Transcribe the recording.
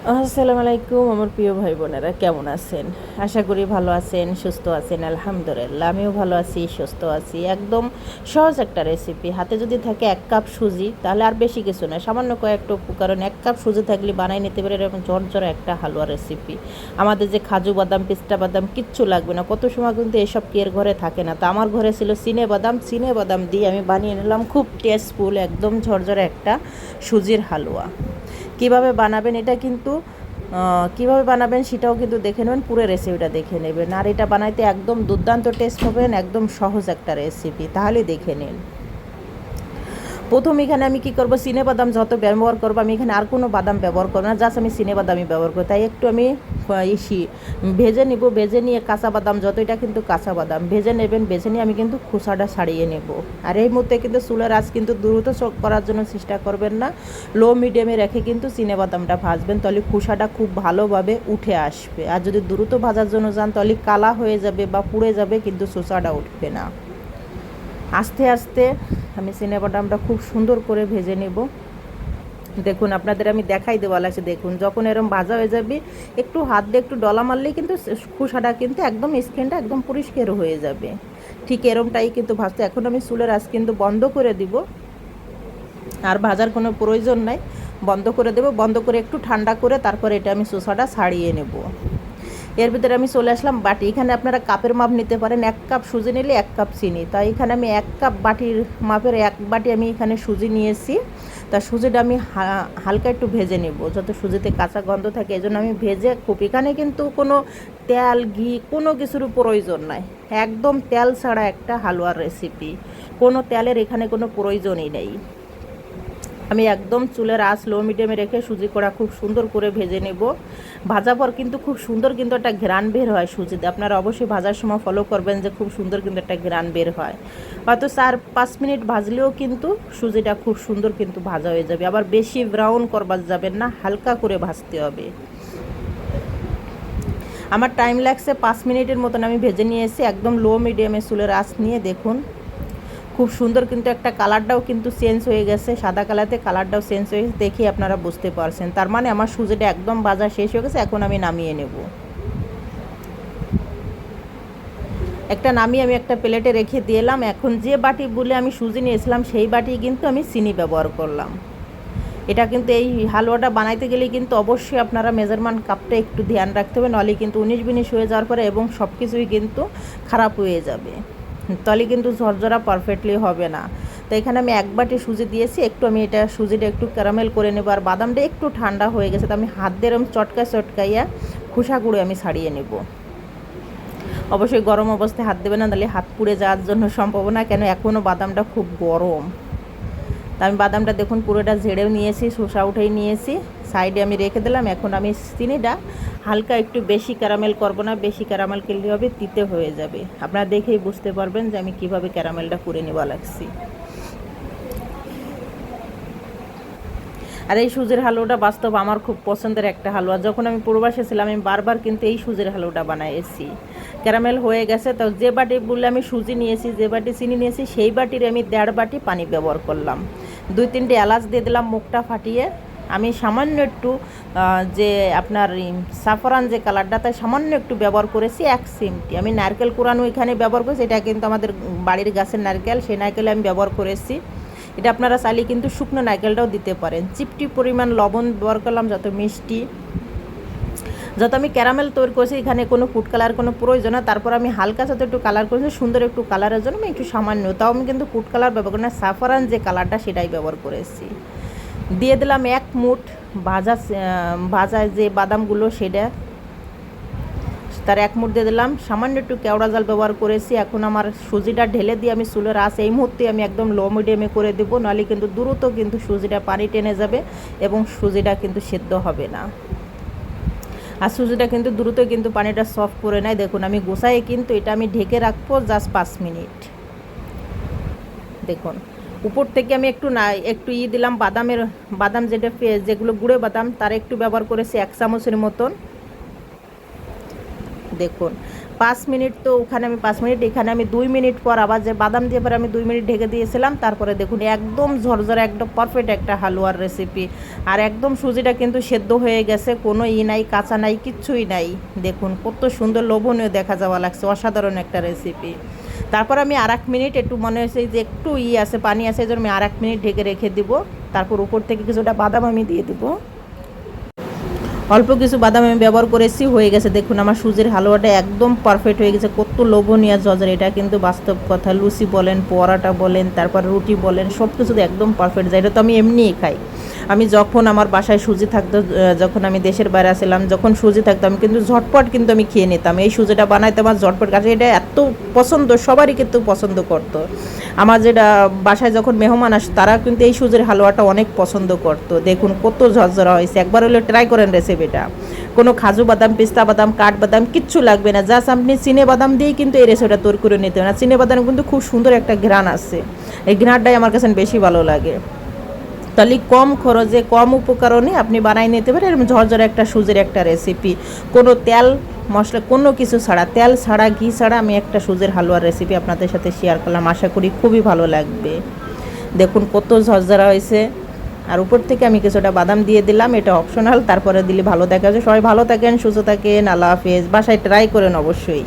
আসসালামু আলাইকুম আমার প্রিয় ভাই বোনেরা কেমন আছেন? আশা করি ভালো আছেন, সুস্থ আছেন, আলহামদুলিল্লাহ। আমিও ভালো আছি, সুস্থ আছি। একদম সহজ একটা রেসিপি হাতে যদি থাকে এক কাপ সুজি, তাহলে আর বেশি কিছু না সামান্য কয়েকটা উপকরণ এক কাপ সুজি থাকলে বানাই নিতে পারে এরকম ঝরঝরে একটা হালুয়া রেসিপি আমাদের যে খাজু বাদাম, পিস্তা বাদাম, কিচ্ছু লাগবে না। কত সময় কিন্তু এসব কি এর ঘরে থাকে না। তা আমার ঘরে ছিল সিনে বাদাম। সিনে বাদাম দিয়ে আমি বানিয়ে নিলাম। খুব টেস্টফুল একদম ঝরঝরে একটা সুজির হালুয়া। কীভাবে বানাবেন এটা কিন্তু কীভাবে বানাবেন সেটাও কিন্তু দেখে নেবেন, পুরো রেসিপিটা দেখে নেবেন। আর এটা বানাইতে একদম দুর্দান্ত টেস্ট হবেন একদম সহজ একটা রেসিপি তাহলে দেখে নিন। প্রথম এখানে আমি কি করব? সিনে বাদাম যত ব্যবহার করব, আমি এখানে আর কোনো বাদাম ব্যবহার করব না জাস্ট আমি সিনে বাদামই ব্যবহার করি। তাই একটু আমি ইসি, ভেজে নিব, ভেজে নিয়ে কাঁচা বাদাম যত, এটা কিন্তু কাঁচা বাদাম। ভেজে নেবেন, ভেজে নিয়ে আমি কিন্তু খোসাটা ছাড়িয়ে নেব। আর এই মুহূর্তে কিন্তু চুলের আঁচ কিন্তু দ্রুত করার জন্য চেষ্টা করবেন না। লো মিডিয়ামে রেখে কিন্তু চিনে বাদামটা ভাজবেন, তাহলে খোসাটা খুব ভালোভাবে উঠে আসবে। আর যদি দ্রুত ভাজার জন্য যান, তাহলে কালা হয়ে যাবে বা পুড়ে যাবে, কিন্তু শোষাটা উঠবে না। আস্তে আস্তে আমি চিনে বাদামটা খুব সুন্দর করে ভেজে নেব। দেখুন, আপনাদের আমি দেখাই দেওয়া লাগছে দেখুন, যখন এরকম ভাজা হয়ে যাবে, একটু হাত দিয়ে একটু ডলা মারলেই কিন্তু খোসাটা কিন্তু একদম স্কিনটা একদম পরিষ্কার হয়ে যাবে। ঠিক এরমটাই কিন্তু ভাজতে। এখন আমি চুলের আঁচ কিন্তু বন্ধ করে দিব। আর ভাজার কোনো প্রয়োজন নাই। বন্ধ করে দেবো। বন্ধ করে একটু ঠান্ডা করে তারপর এটা আমি শসাটা ছাড়িয়ে নেব। এর ভিতরে আমি চলে আসলাম বাটি। এখানে আপনারা কাপের মাপ নিতে পারেন। এক কাপ সুজি নিলে এক কাপ চিনি। তাই এখানে আমি এক কাপ বাটির মাপের এক বাটি আমি এখানে সুজি নিয়েছি। তা সুজিটা আমি হালকা একটু ভেজে নেব। যত সুজিতে কাঁচা গন্ধ থাকে এই আমি ভেজে খুব। এখানে কিন্তু কোনো তেল, ঘি, কোনো কিছুর প্রয়োজন নাই। একদম তেল ছাড়া একটা হালুয়ার রেসিপি কোনো তেলের এখানে কোনো প্রয়োজনই নেই। আমি একদম চুলের আঁচ লো মিডিয়ামে রেখে সুজি কড়া খুব সুন্দর করে ভেজে নেব। ভাজা পর কিন্তু খুব সুন্দর কিন্তু একটা ঘ্রাণ বের হয় সুজিতে। আপনারা অবশ্যই ভাজার সময় ফলো করবেন যে খুব সুন্দর কিন্তু একটা ঘ্রাণ বের হয়। হয়তো চার পাঁচ মিনিট ভাজলেও কিন্তু সুজিটা খুব সুন্দর কিন্তু ভাজা হয়ে যাবে। আবার বেশি ব্রাউন করবার যাবেন না, হালকা করে ভাজতে হবে। আমার টাইম লাগছে পাঁচ মিনিটের মতন আমি ভেজে নিয়ে এসে একদম লো মিডিয়ামে চুলের আঁচ নিয়ে দেখুন। খুব সুন্দর কিন্তু একটা কালারটাও কিন্তু চেঞ্জ হয়ে গেছে, সাদা কালারতে কালারটাও চেঞ্জ হয়ে গেছে দেখি আপনারা বুঝতে পারছেন। তার মানে আমার সুজিটা একদম বাজার শেষ হয়ে গেছে, এখন আমি নামিয়ে নেব। একটা নামিয়ে আমি একটা প্লেটে রেখে দিলাম, এখন যে বাটি বলে আমি সুজি নিয়েছিলাম, সেই বাটি কিন্তু আমি চিনি ব্যবহার করলাম। এটা কিন্তু এই হালুয়াটা বানাইতে গেলে কিন্তু অবশ্যই আপনারা মেজারমেন্ট কাপটা একটু ধ্যান রাখতে হবে নাহলে কিন্তু উনিশ বিনিশ হয়ে যাওয়ার পরে এবং সব কিছুই কিন্তু খারাপ হয়ে যাবে। তাহলে কিন্তু ঝরঝরা পারফেক্টলি হবে না। তো এখানে আমি এক বাটি সুজি দিয়েছি, একটু আমি এটা সুজিটা একটু ক্যারামেল করে নেব, আর বাদামটা একটু ঠান্ডা হয়ে গেছে, তো আমি হাত দিয়ে এরম চটকা চটকাইয়া খোসা গুঁড়ো আমি ছাড়িয়ে নেব। অবশ্যই গরম অবস্থায় হাত দেবে না তাহলে হাত পুড়ে যাওয়ার জন্য সম্ভাবনা, কেন এখনও বাদামটা খুব গরম। তা আমি বাদামটা দেখুন পুরোটা ঝেড়েও নিয়েছি, শসা উঠেই নিয়েছি, সাইডে আমি রেখে দিলাম, এখন আমি চিনিটা হালকা একটু বেশি ক্যারামেল করব না, বেশি ক্যারামেল করলে হবে, তিতে হয়ে যাবে। আপনারা দেখেই বুঝতে পারবেন যে আমি কীভাবে ক্যারামেলটা করে নেওয়া লাগছি আর এই সুজির হালুয়াটা বাস্তব আমার খুব পছন্দের একটা হালুয়া। যখন আমি পূর্বাসে ছিলাম, আমি বারবার কিন্তু এই সুজির হালুয়াটা বানাইছি। ক্যারামেল হয়ে গেছে, তো যে বাটি বললে আমি সুজি নিয়েছি, যে বাটি চিনি নিয়েছি, সেই বাটির আমি দেড় বাটি পানি ব্যবহার করলাম। দুই তিনটে এলাচ দিয়ে দিলাম, মুখটা ফাটিয়ে। আমি সামান্য একটু যে আপনার সাফরান যে কালারটা তাই সামান্য একটু ব্যবহার করেছি এক সিমটি। আমি নারকেল কোরানো এখানে ব্যবহার করেছি, এটা কিন্তু আমাদের বাড়ির গাছের নারকেল, সেই নারকেল আমি ব্যবহার করেছি। এটা আপনারা চাইলে কিন্তু শুকনো নারকেলটাও দিতে পারেন। চিপটি পরিমাণ লবণ ব্যবহার করলাম, যত মিষ্টি। যত আমি ক্যারামেল তৈরি করেছি, এখানে কোনো ফুড কালার কোনো প্রয়োজন না। তারপর আমি হালকা সাথে একটু কালার করেছি, সুন্দর একটু কালারের জন্য আমি একটু সামান্য। তাও আমি কিন্তু ফুড কালার ব্যবহার করি না সাফারান যে কালারটা সেটাই ব্যবহার করেছি। দিয়ে দিলাম এক মুঠ ভাজা ভাজা যে বাদামগুলো সেটা। তার এক মুঠ দিয়ে দিলাম। সামান্য একটু কেওড়া জাল ব্যবহার করেছি। এখন আমার সুজিটা ঢেলে দিয়ে আমি চুলের আঁচ এই মুহূর্তে আমি একদম লো মিডিয়ামে করে দেবো। নাহলে কিন্তু দ্রুত কিন্তু সুজিটা পানি টেনে যাবে এবং সুজিটা কিন্তু সেদ্ধ হবে না। আর সুজিটা কিন্তু দ্রুত কিন্তু পানিটা সফট করে নেয়। দেখুন, আমি গোসাই কিন্তু এটা আমি ঢেকে রাখব জাস্ট পাঁচ মিনিট। দেখুন। উপর থেকে আমি একটু না, একটু ই দিলাম, বাদামের, বাদাম যেটা যেগুলো গুঁড়ো বাদাম, তার একটু ব্যবহার করেছি এক চামচের মতন। দেখুন, পাঁচ মিনিট তো ওখানে আমি, পাঁচ মিনিট, এখানে আমি দুই মিনিট পর আবার যে বাদাম দিয়ে পরে আমি দুই মিনিট ঢেকে দিয়েছিলাম, তারপরে দেখুন, একদম ঝরঝরে, একদম পারফেক্ট একটা হালুয়ার রেসিপি আর একদম সুজিটা কিন্তু সেদ্ধ হয়ে গেছে, কোনো ই নাই, কাঁচা নাই, কিচ্ছুই নাই। দেখুন, কত সুন্দর লোভনীয় দেখা যাওয়া লাগছে, অসাধারণ একটা রেসিপি তারপর আমি আর এক মিনিট একটু মনে হয়েছে যে একটু ই আছে, পানি আছে, এই জন্য আমি আর এক মিনিট ঢেকে রেখে দিব। তারপর উপর থেকে কিছুটা বাদাম আমি দিয়ে দিব। অল্প কিছু বাদাম আমি ব্যবহার করেছি, হয়ে গেছে। দেখুন, আমার সুজির হালুয়াটা একদম পারফেক্ট হয়ে গেছে। কত লোভনীয় জজর এটা কিন্তু বাস্তব কথা। লুচি বলেন, পরাটা বলেন, তারপর রুটি বলেন সব কিছুতে একদম পারফেক্ট যায় এটা তো আমি এমনিই খাই। আমি যখন আমার বাসায় সুজি থাকতো যখন আমি দেশের বাইরে আসলাম, যখন সুজি থাকতো, আমি কিন্তু ঝটপট কিন্তু আমি খেয়ে নিতাম। এই সুজিটা বানাইতে আমার ঝটপট কাছে, এটা এত পছন্দ, সবারই কিন্তু পছন্দ করতো। আমার যেটা বাসায় যখন মেহমান আসতো তারা কিন্তু এই সুজির হালুয়াটা অনেক পছন্দ করতো। দেখুন কত ঝরঝরা হয়েছে। একবার হলে ট্রাই করেন রেসিপিটা কোনো খাজু বাদাম, পিস্তা বাদাম, কাঠ বাদাম, কিচ্ছু লাগবে না। জাস্ট আপনি চিনে বাদাম দিয়েই কিন্তু এই রেসিপিটা তৈরি করে নিতে হবে না চিনে বাদাম কিন্তু খুব সুন্দর একটা ঘ্রাণ আছে। এই ঘ্রাণটাই আমার কাছে বেশি ভালো লাগে। তাহলে কম খরচে, কম উপকরণে আপনি বানাই নিতে পারেন। এরকম ঝরঝরে একটা সুজির একটা রেসিপি কোনো তেল, মশলা, কোনো কিছু ছাড়া, তেল ছাড়া, ঘি ছাড়া আমি একটা সুজির হালুয়ার রেসিপি আপনাদের সাথে শেয়ার করলাম। আশা করি খুবই ভালো লাগবে। দেখুন কত ঝরঝরা হয়েছে। আর উপর থেকে আমি কিছুটা বাদাম দিয়ে দিলাম, এটা অপশনাল তারপরে দিলে ভালো দেখা যায়। সবাই ভালো থাকেন, সুস্থ থাকেন, আল্লাহ হাফেজ। বাসায় ট্রাই করেন অবশ্যই।